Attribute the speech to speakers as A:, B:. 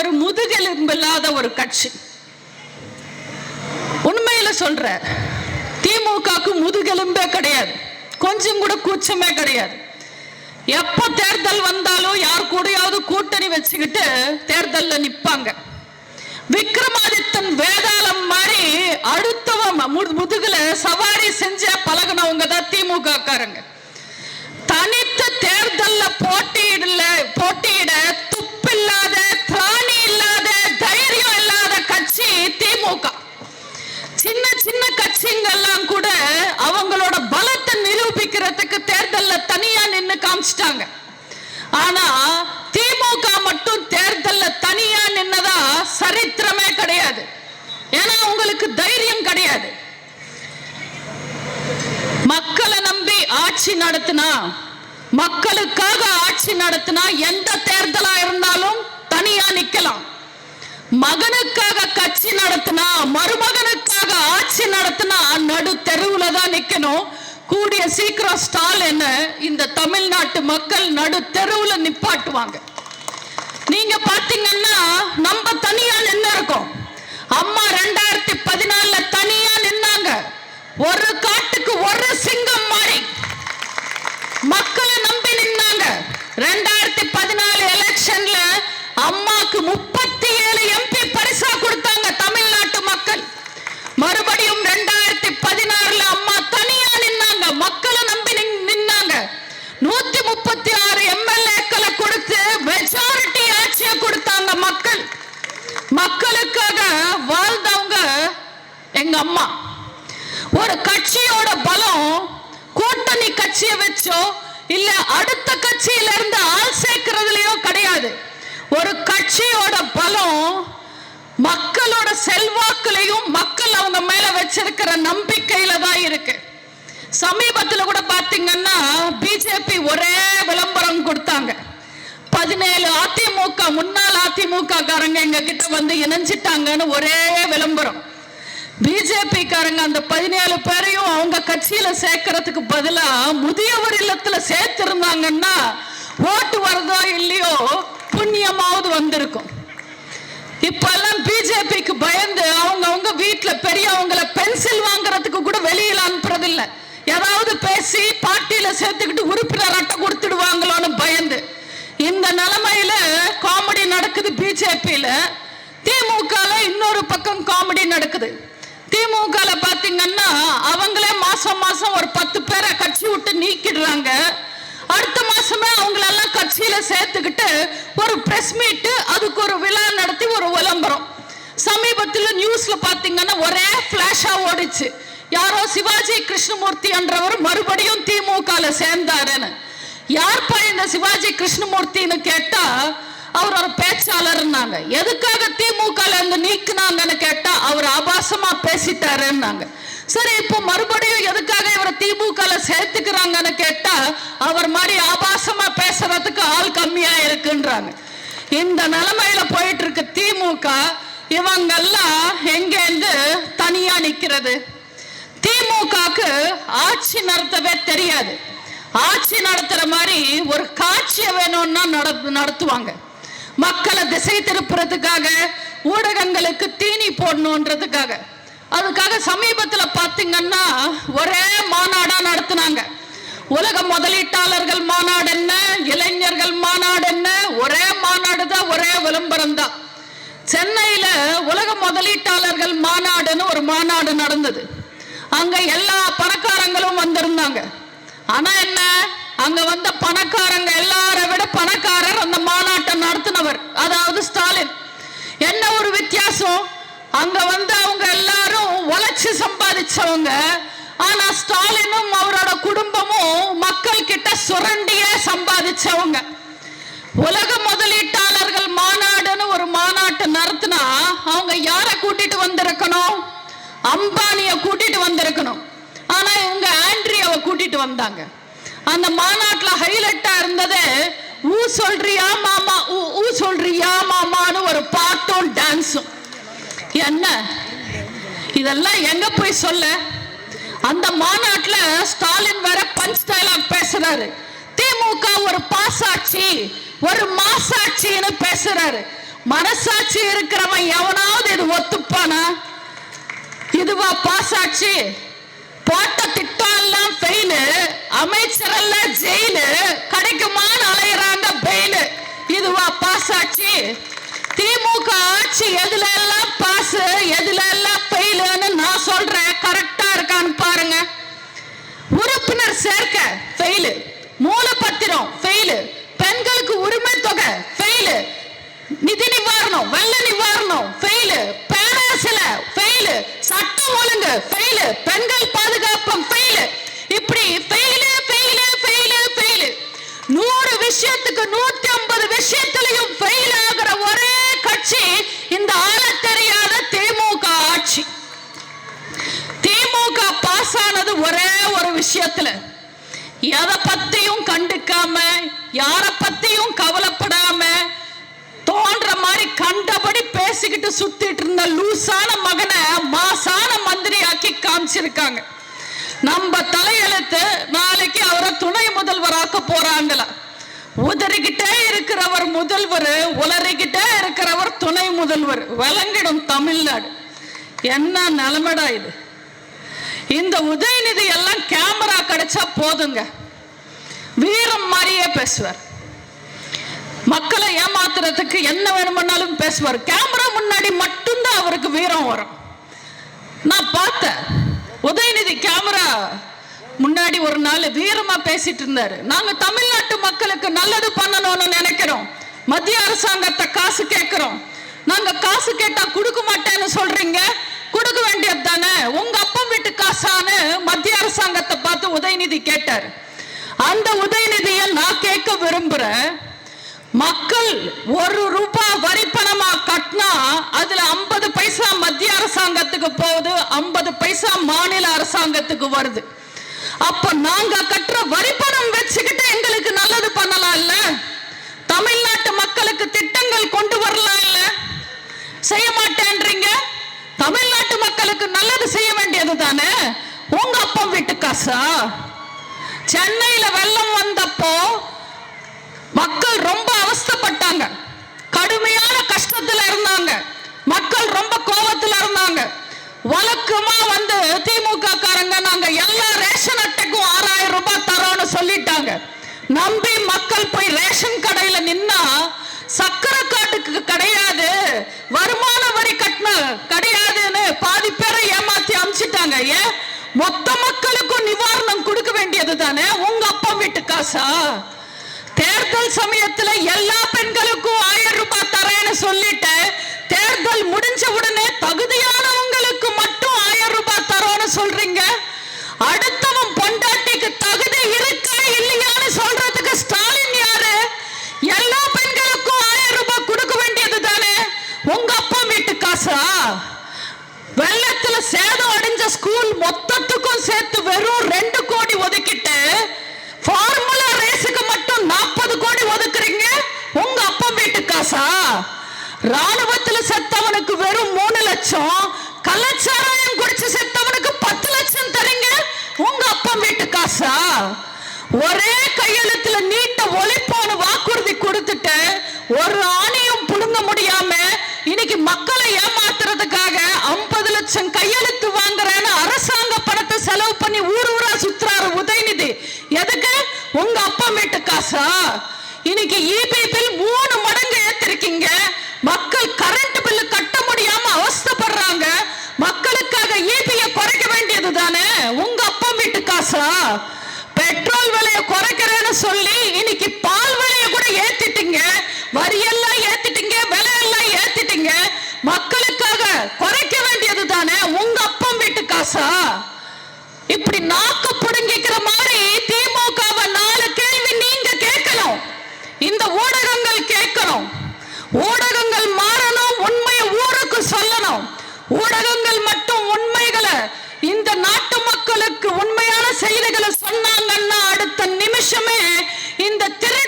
A: ஒரு முதுகெலும்பில்லாத ஒரு கட்சி. உண்மையில சொல்ற திமுகவுக்கு முதுகெலும்பே கிடையாது. கொஞ்சம் கூட கூச்சமே கிடையாது. எப்ப தேர்தல் வந்தாலும் யார் கூடயாவது கூட்டணி வச்சுக்கிட்டு தேர்தல்ல நிப்பாங்க. விக்ரமாதித்தன் வேதாளம் மாதிரி அடுத்தவன் முதுகுல சவாரி செஞ்ச பழகினவங்க தான் திமுக காரங்க தனித்து தேர்தல்ல போட்டியிடல போட்டியிட துப்பில்லாத சின்ன சின்ன கட்சிங்கெல்லாம் கூட அவங்களோட பலத்தை நிரூபிக்கிறதுக்கு தேர்தல்ல தனியா நின்னு காமிச்சிட்டாங்க. ஆனா திமுக மட்டும் தேர்தல்ல தனியா நின்னதா சரித்திரமே கிடையாது. ஏன்னா உங்களுக்கு தைரியம் கிடையாது. மக்களை நம்பி ஆட்சி நடத்தினா மக்களுக்காக ஆட்சி நடத்தினா எந்த தேர்தலா இருந்தாலும் தனியா நிக்கலாம். மகனுக்காக கட்சி நடத்தினா மருமகனுக்காக ஆட்சி நடத்தினா நடு தெருவுல தான் நிக்கணும். கூடிய சீக்கிரம் ஸ்டாலின் இந்த தமிழ்நாட்டு மக்கள் நடு தெருவுல நிப்பாட்டுவாங்க. நீங்க பாத்தீங்கன்னா நம்ம தனியா நின்று இருக்கோம். அம்மா ரெண்டாயிரத்தி பதினாலுல தனியா நின்னாங்க. ஒரு காட்டுக்கு ஒரு சிங்கம் மாறி. மக்களை நம்பி நின்னாங்க. ரெண்டாயிரத்தி பதினாலு எலெக்ஷன்ல அம்மாக்கு முப்பத்தி எங்க அம்மா. ஒரு கட்சியோட பலம் கூட்டணி கட்சியை வச்சோ இல்ல அடுத்த கட்சியில இருந்து ஆள் சேர்க்கிறதுலயோ கிடையாது. ஒரு கட்சியோட பலம் மக்களோட செல்வாக்குலையும் மக்கள் அவங்க மேல வச்சிருக்கிற நம்பிக்கையில தான் இருக்கு. சமீபத்துல கூட பாத்தீங்கன்னா பிஜேபி ஒரே விளம்பரம் கொடுத்தாங்க. பதினேழு அதிமுக முன்னாள் அதிமுக காரங்க எங்க கிட்ட வந்து இணைஞ்சிட்டாங்கன்னு ஒரே விளம்பரம். பிஜேபி காரங்க அந்த பதினேழு பேரையும் அவங்க கட்சியில சேர்க்கறதுக்கு பதிலா முதியவர் இல்லத்துல சேர்த்திருந்தாங்கன்னா ஓட்டு வருதோ இல்லையோ புண்ணியமாவது வந்திருக்கும். இப்பெல்லாம் பிஜேபிக்கு பயந்து அவங்க அவங்க வீட்டுல பெரியவங்கள பென்சில் வாங்குறதுக்கு கூட வெளியில அனுப்புறது இல்ல ஏதாவது பேசி பார்ட்டியில சேர்த்துக்கிட்டு உறுப்பினர் அட்டை கொடுத்துடுவாங்களோன்னு பயந்து. இந்த நிலைமையில காமெடி நடக்குது பிஜேபியில. திமுக இன்னொரு பக்கம் காமெடி நடக்குது. திமுக பாத்தீங்கன்னா அவங்களே மாசம் மாசம் ஒரு பத்து பேரை கட்சி விட்டு நீக்கிடுறாங்க. அடுத்த மாசமே அவங்களெல்லாம் கட்சியில சேர்த்துக்கிட்டு ஒரு பிரஸ் மீட் அதுக்கு ஒரு விழா நடத்தி ஒரு விளம்பரம். சமீபத்தில் நியூஸ்ல பாத்தீங்கன்னா ஒரே பிளாஷா ஓடிச்சு. யாரோ சிவாஜி கிருஷ்ணமூர்த்தி என்றவர் மறுபடியும் திமுக சேர்ந்தாருன்னு. யார்ப்பா இந்த சிவாஜி கிருஷ்ணமூர்த்தின்னு கேட்டா அவர் ஒரு பேச்சாளர்னாங்க. எதுக்காக திமுகல இருந்து நீக்குனாங்கன்னு கேட்டா அவர் ஆபாசமா பேசிட்டாருன்னாங்க. சரி இப்போ மறுபடியும் எதுக்காக இவரை திமுகல சேர்த்துக்கிறாங்கன்னு கேட்டா அவர் மாதிரி ஆபாசமா பேசுறதுக்கு ஆள் கம்மியா இருக்குன்றாங்க. இந்த நிலைமையில போயிட்டு இருக்கு திமுக இவங்கெல்லாம் எங்கேருந்து தனியா நிக்கிறது? திமுகக்கு ஆட்சி நடத்தவே தெரியாது. ஆட்சி நடத்துற மாதிரி ஒரு காட்சியை வேணும்னா நடத்துவாங்க. மக்களை திசை திருப்புறதுக்காக ஊடகங்களுக்கு தீனி போடணுன்றதுக்காக. அதுக்காக சமீபத்தில் பார்த்தீங்கன்னா ஒரே மாநாடாக நடத்தினாங்க. உலக முதலீட்டாளர்கள் மாநாடு என்ன இளைஞர்கள் மாநாடு என்ன ஒரே மாநாடு தான் ஒரே விளம்பரம் தான். சென்னையில உலக முதலீட்டாளர்கள் மாநாடுன்னு ஒரு மாநாடு நடந்தது. அங்க எல்லா பணக்காரங்களும் வந்திருந்தாங்க. ஆனா என்ன அங்க வந்த பணக்காரங்க எல்லாரை விட பணக்காரர் அந்த மாநாட்டை நடத்தினவர். அதாவது ஸ்டாலின். என்ன ஒரு வித்தியாசம்? அங்க வந்து அவங்க எல்லாரும் உழைச்சு சம்பாதிச்சவங்க. ஆனா ஸ்டாலினும் அவரோட குடும்பமும் மக்கள் கிட்ட சுரண்டியே சம்பாதிச்சவங்க. உலக முதலீட்டாளர்கள் மாநாடுன்னு ஒரு மாநாட்டு நடத்தினா அவங்க யாரை கூட்டிட்டு வந்திருக்கணும்? அம்பானிய கூட்டிட்டு வந்திருக்கணும். ஆனா இவங்க ஆண்ட்ரியாவை கூட்டிட்டு வந்தாங்க. அந்த மாநாட்டுல ஹைலைட்டா இருந்தது ஊ சொல்றியா மாமா ஊ ஊ சொல்றியா மாமான்னு ஒரு பாட்டும் டான்ஸும். என்ன? இதெல்லாம் எங்க போய் சொல்ல? அந்த மாநாட்டுல ஸ்டாலின் வேற பஞ்ச் டைலாக் பேசுறாரு. திமுக ஒரு பாசாட்சி ஒரு மாசாட்சின்னு பேசுறாரு. மனசாட்சி இருக்கிறவன் எவனாவது இது ஒத்துப்பானா? இதுவா பாஸ் போட்ட திட்டம் எல்லாம் பெயில் அமைச்சர் எல்லாம் ஜெயிலு கிடைக்குமான்னு அலையிறாங்க பெயிலு இதுவா பாஸ் ஆச்சு? திமுக ஆட்சி எதுல எல்லாம் பாஸ் எதுல எல்லாம் பெயிலுன்னு நான் சொல்றேன். கரெக்டா இருக்கான்னு பாருங்க. உறுப்பினர் சேர்க்க ஃபெயிலு மூலப்பத்திரம் ஃபெயிலு பெண்களுக்கு உரிமை தொகை ஃபெயிலு நிதி நிவாரணம் வெள்ள நிவாரணம் ஃபெயிலு பேராசில ஃபெயிலு சட்டம் ஒழுங்கு ஃபெயிலு பெண்கள் பாதுகாப்பு விஷயத்துக்கு நூத்தி ஐம்பது விஷயத்திலையும் ஃபெயில் ஆகிற ஒரே கட்சி இந்த ஆள தெரியாத திமுக ஆட்சி. திமுக பாஸ் ஆனது ஒரே ஒரு விஷயத்துல. எதை பத்தியும் கண்டுக்காம யார பத்தியும் கவலைப்படாம தோன்ற மாதிரி கண்டபடி பேசிக்கிட்டு சுத்திட்டு இருந்த லூசான மகனை மாசான மந்திரி ஆக்கி காமிச்சிருக்காங்க. நம்ம தலையெழுத்து நாளைக்கு அவரை துணை முதல்வராக்க போறாங்களா உதறிக்கிட்டே இருக்கிறவர் முதல்வர் உளறிக்கிட்டே இருக்கிறவர் துணை முதல்வர். விளங்கிடும் தமிழ்நாடு. என்ன நிலமடா இது? இந்த உதயநிதி எல்லாம் கேமரா கிடைச்சா போதுங்க. வீரம் மாதிரியே பேசுவார். மக்களை ஏமாத்துறதுக்கு என்ன வேணுமானாலும் பேசுவார். கேமரா முன்னாடி மட்டும்தான் அவருக்கு வீரம் வரும். நான் பார்த்தேன். உதயநிதி கேமரா முன்னாடி ஒரு நாள் வீரமா பேசிட்டு இருந்தாரு. நாங்க தமிழ்நாட்டு மக்களுக்கு நல்லது பண்ணணும்னு நினைக்கிறோம். மத்திய அரசாங்கத்தை காசு கேட்கிறோம். நாங்க காசு கேட்டா கொடுக்க மாட்டேன்னு சொல்றீங்க. கொடுக்க வேண்டியது தானே. உங்க அப்பா வீட்டு காசான்னு மத்திய அரசாங்கத்தை பார்த்து உதயநிதி கேட்டார். அந்த உதயநிதியை நான் கேட்க விரும்புறேன். மக்கள் ஒரு ரூபாய் வரி பணமா கட்டினா அதுல ஐம்பது பைசா மத்திய அரசாங்கத்துக்கு போகுது ஐம்பது பைசா மாநில அரசாங்கத்துக்கு வருது. அப்ப நாங்க கட்டுற வரி பணம் வச்சுக்கிட்டு எங்களுக்கு நல்லது பண்ணலாம் இல்ல தமிழ்நாட்டு மக்களுக்கு திட்டங்கள் கொண்டு வரலாம் இல்ல செய்ய மாட்டேன்றீங்க? தமிழ்நாட்டு மக்களுக்கு நல்லது செய்ய வேண்டியது தானே? உங்க அப்பம் வீட்டு காசா? சென்னையில வெள்ளம் வந்தப்போ மக்கள் ரொம்ப அவஸ்தப்பட்டாங்க. கடுமையான கஷ்டத்துல இருந்தாங்க. மக்கள் ரொம்ப கோபத்துல இருந்தாங்க. வழக்கமா வந்து திமுக கார நாங்க எல்லா ரேஷன் அட்டைக்கும் ஆறாயிரம் ரூபாய் தரோம்னு சொல்லிட்டாங்க நம்பி மக்கள் போய் ரேஷன் கடையில நின்னா சக்கரை காட்டுக்கு கிடையாது வருமான வரி கட்டின கிடையாதுன்னு பாதி பேரை ஏமாத்தி அமிச்சிட்டாங்க ஏன் மொத்த மக்களுக்கும் நிவாரணம் கொடுக்க வேண்டியது தானே? உங்க அப்பா வீட்டு காசா? தேர்தல் சமயத்துல எல்லா பெண்களுக்கும் ஆயிரம் ரூபாய் தரேன்னு சொல்லிட்டு தேர்தல் முடிஞ்ச உடனே தகுதியானவங்களுக்கு மட்டும் ஆயிரம் ரூபாய் தரோன்னு சொல்றீங்க? அடுத்தவன் பொண்டாட்டிக்கு தகுதி இருக்கா இல்லையான்னு சொல்றதுக்கு ஸ்டாலின் யாரு? எல்லா பெண்களுக்கும் ஆயிரம் ரூபாய் கொடுக்க வேண்டியது தானே? உங்க அப்பா வீட்டு காசா? வெள்ளத்துல சேத அடைஞ்ச ஸ்கூல் மொத்தத்துக்கும் சேர்த்து வெறும் ரெண்டு கோடி ஒதுக்கிட்டு ஃபார்முலா ரேஸுக்கு மட்டும் நாற்பது கோடி ஒதுக்குறீங்க? உங்க அப்பா வீட்டு காசா? ராணுவத்துல செத்தவனுக்கு வெறும் மூணு லட்சம் கலாச்சாரம் குடிச்சு செத்தவனுக்கு பத்து லட்சம் தரீங்க? உங்க அப்பா வீட்டு காசா? ஒரே கையெழுத்துல நீட்ட ஒழிப்போன்னு வாக்குறுதி கொடுத்துட்டு ஒரு ஆணி புடுங்க முடியாம இன்னைக்கு மக்களை ஏமாத்துறதுக்காக ஐம்பது லட்சம் கையெழுத்து வாங்குறேன்னு அரசாங்க பணத்தை செலவு பண்ணி ஊர் ஊரா சுத்துறாரு உதயநிதி. எதுக்கு? உங்க அப்பா வீட்டு காசா? இன்னைக்கு இபி பில் மூணு மடங்கு ஏத்திருக்கீங்க. மக்கள் கரண்ட் பில்லு கட்ட முடியாம அவஸ்தப்படுறாங்க. மக்களுக்காக இபிய குறைக்க வேண்டியது தானே? உங்க அப்பா வீட்டு காசா? பெட்ரோல் விலையை குறைக்கிறேன்னு சொல்லி இன்னைக்கு பால் விலையை கூட ஏத்திட்டீங்க. வரியெல்லாம் ஏத்திட்டீங்க விலையெல்லாம் ஏத்திட்டீங்க. மக்களுக்காக குறை வேண்டியது தானே உங்க அப்பா வீட்டு காசா இப்படி நாக்கு புடுங்கிக்கிற மாதிரி திமுகவை நாலு கேள்வி நீங்க கேட்கணும். இந்த ஊடகங்கள் கேட்கணும். ஊடகங்கள் மாறணும் உண்மையை ஊருக்கு சொல்லணும். ஊடகங்கள் மட்டும் உண்மைகளை இந்த நாட்டு மக்களுக்கு உண்மையான செய்திகளை சொன்னாங்கன்னா அடுத்த நிமிஷமே இந்த திரு